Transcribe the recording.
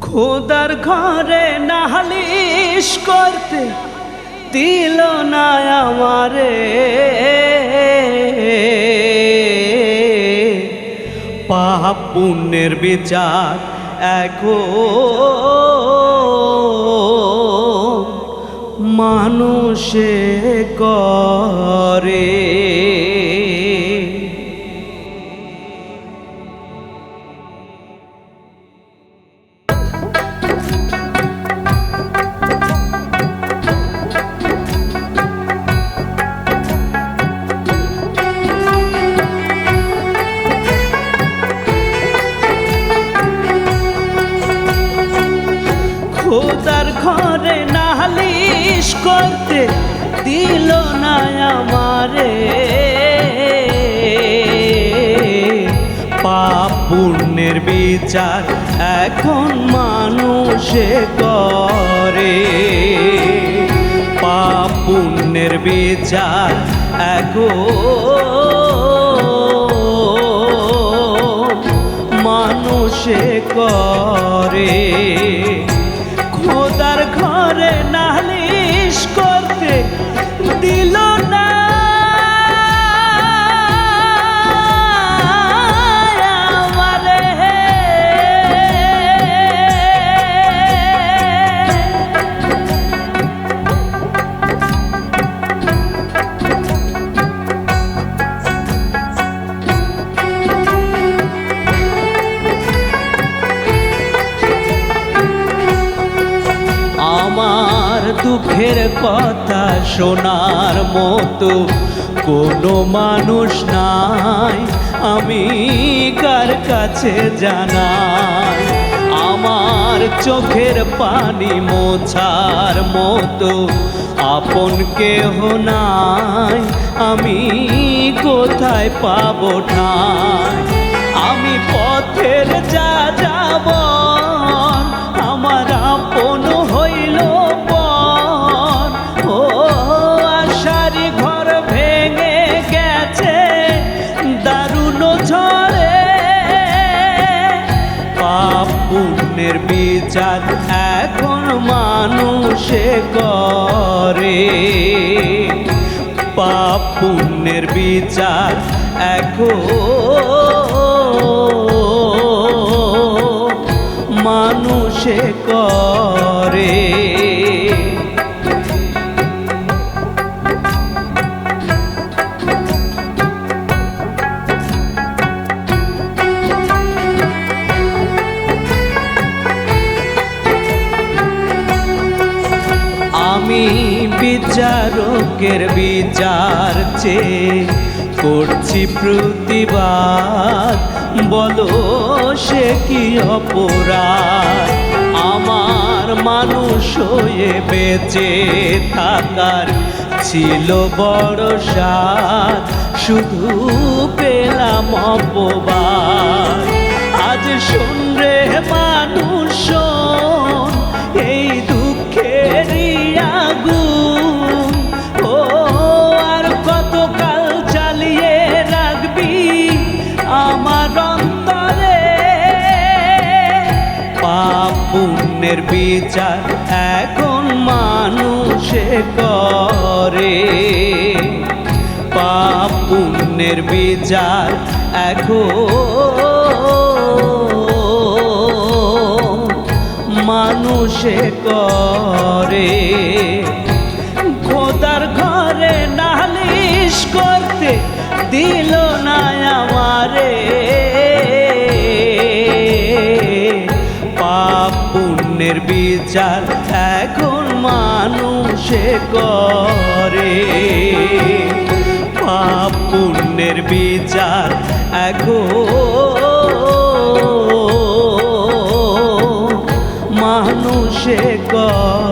খোদার ঘরে নাহালিশ করতে দিল না আমারে। পাপ পুণ্যের বিচার এখন মানুষে করে। খোদার ঘরে নালিশ করতে দিল না আমারে। পাপ পুণ্যের বিচার এখন মানুষে করে। পাপ পুণ্যের বিচার এখন মানুষে করে। খোদার ঘরে নালিশ দুঃখের কথা শোনার মতো কোনো মানুষ নাই। আমি কার কাছে জানাই? আমার চোখের পানি মোছার মতো আপন কেহ নাই। আমি কোথায় পাবো ঠাই? আমি পথের যা যাব ঝড়ে পাপ পুণ্যের বিচার এখন মানুষে করে। পাপ পুণ্যের বিচার এখন মানুষে করে। আমি বিচারকের বিচার চেয়ে করছি প্রতিবাদ। বলো, সে কি অপরাধ? আমার মানুষ হয়ে বেঁচে থাকার ছিল বড় সাত শুধু পেলাম অপবাদ। আজ শোন রে মানুষ আমার অন্তরে। পাপ পুণ্যের বিচার এখন মানুষে করে। পাপ পুণ্যের বিচার এখন মানুষে করে। দিল না আমারে। পাপ পুণ্যের বিচার এখন মানুষে করে। পাপ পুণ্যের বিচার এখন মানুষে করে।